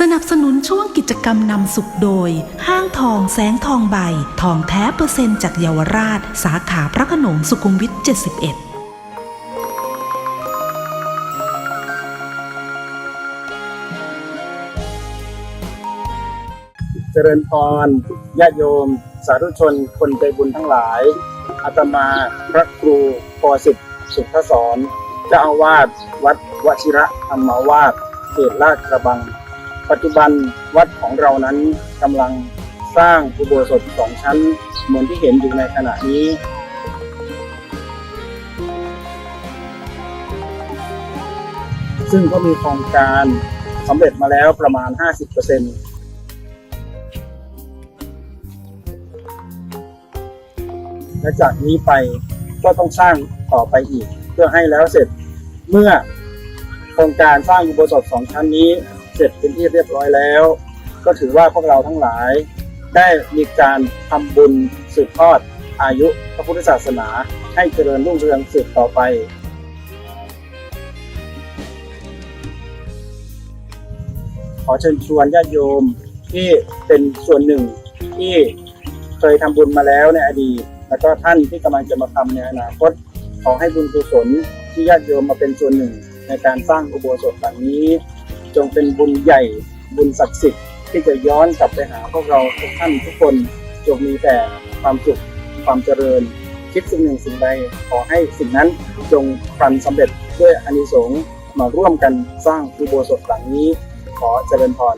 สนับสนุนช่วงกิจกรรมนำสุขโดย ห้างทองแสงทองใบ ทองแท้เปอร์เซ็นต์จากเยาวราช สาขาพระขนงสุขุมวิท 71เจริญพรญาติโยม สาธุชน คนใจบุญทั้งหลาย อาตมา พระครูปอสิทธิ์สุขสอนเจ้าอาวาสวัดวชิระธรรมาวาสเขตลาดกระบัง ปัจจุบันวัดของเรานั้นกำลังสร้างอุโบสถสองชั้น เหมือนที่เห็นอยู่ในขณะนี้ ซึ่งก็มีโครงการสำเร็จมาแล้วประมาณ 50%และจากนี้ไปก็ต้องสร้างต่อไปอีก เพื่อให้แล้วเสร็จเมื่อโครงการสร้างอุโบสถสองชั้นนี้ เสร็จเป็นที่เรียบร้อยแล้ว ก็ถือว่าพวกเราทั้งหลาย ได้มีการทำบุญสืบทอดอายุพระพุทธศาสนาให้เจริญรุ่งเรืองสืบต่อไป ขอเชิญชวนญาติโยมที่เป็นส่วนหนึ่งที่เคยทำบุญมาแล้วในอดีต แล้วก็ท่านที่กำลังจะมาทำในอนาคต ขอให้บุญกุศลที่ญาติโยมมาเป็นส่วนหนึ่งในการสร้างอุโบสถหลังนี้ จงเป็นบุญใหญ่ บุญศักดิ์สิทธิ์ที่จะย้อนกลับไปหาพวกเราทุกท่านทุกคนจงมีแต่ความสุขความเจริญ คิดสิ่งหนึ่งสิ่งใดขอให้สิ่งนั้นจงพลันสำเร็จด้วยอานิสงส์มาร่วมกันสร้างอุโบสถหลังนี้ ขอเจริญพร